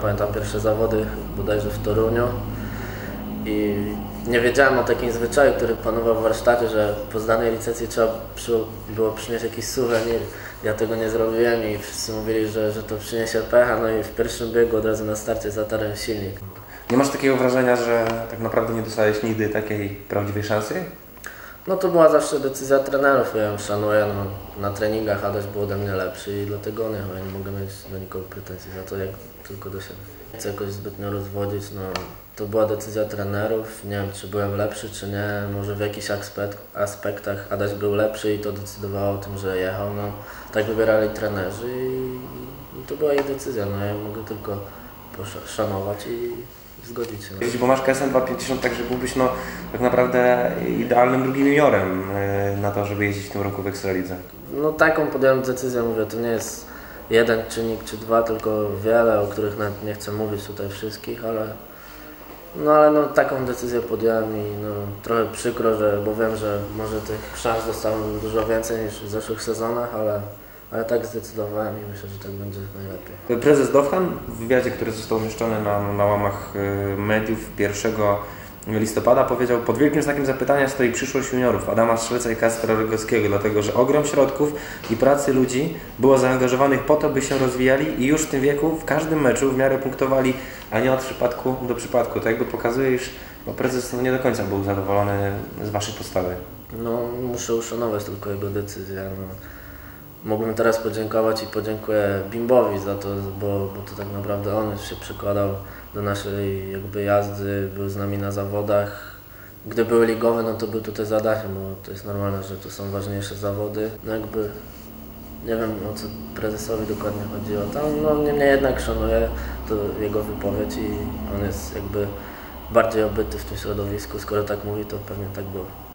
pamiętam pierwsze zawody bodajże w Toruniu i nie wiedziałem o takim zwyczaju, który panował w warsztacie, że po zdanej licencji trzeba przy, było przynieść jakiś suwenir. Ja tego nie zrobiłem i wszyscy mówili, że, że to przyniesie pecha, no i w pierwszym biegu od razu na starcie zatarłem silnik. Nie masz takiego wrażenia, że tak naprawdę nie dostałeś nigdy takiej prawdziwej szansy? No to była zawsze decyzja trenerów, ja ją szanuję, no, na treningach Adaś był ode mnie lepszy i dlatego nie, nie mogę mieć do nikogo pretensji za to, jak tylko do siebie. Nie chcę jakoś zbytnio rozwodzić, no to była decyzja trenerów, nie wiem czy byłem lepszy czy nie, może w jakichś aspekt, aspektach Adaś był lepszy i to decydowało o tym, że jechał, no tak wybierali trenerzy i, i to była ich decyzja, no ja mogę tylko poszanować i zgodzić się. No. Jeśli bo masz KSM 250, także byłbyś no, tak naprawdę idealnym drugim juniorem e, na to, żeby jeździć w tym roku w Ekstralidze. No taką podjąłem decyzję, mówię, to nie jest jeden czynnik czy dwa, tylko wiele, o których nawet nie chcę mówić tutaj wszystkich, ale no ale no, taką decyzję podjąłem i no, trochę przykro, że, bo wiem, że może tych szans dostałem dużo więcej niż w zeszłych sezonach, ale, ale tak zdecydowałem i myślę, że tak będzie najlepiej. Prezes Dowhan w wywiadzie, który został umieszczony na, na łamach y, mediów 1 listopada powiedział, pod wielkim znakiem zapytania stoi przyszłość juniorów Adama Strzelca i Kacpra Rogowskiego, dlatego że ogrom środków i pracy ludzi było zaangażowanych po to, by się rozwijali i już w tym wieku w każdym meczu w miarę punktowali, a nie od przypadku do przypadku. To jakby pokazuje, iż prezes nie do końca był zadowolony z Waszej postawy. No muszę uszanować tylko jego decyzję. No. Mógłbym teraz podziękować i podziękuję Bimbowi za to, bo, bo to tak naprawdę on się przykładał do naszej jakby jazdy, był z nami na zawodach. Gdy były ligowe, no to był tutaj zadachem, bo to jest normalne, że to są ważniejsze zawody. No jakby nie wiem o co prezesowi dokładnie chodziło tam, no niemniej jednak szanuję to jego wypowiedź i on jest jakby bardziej obyty w tym środowisku, skoro tak mówi, to pewnie tak było.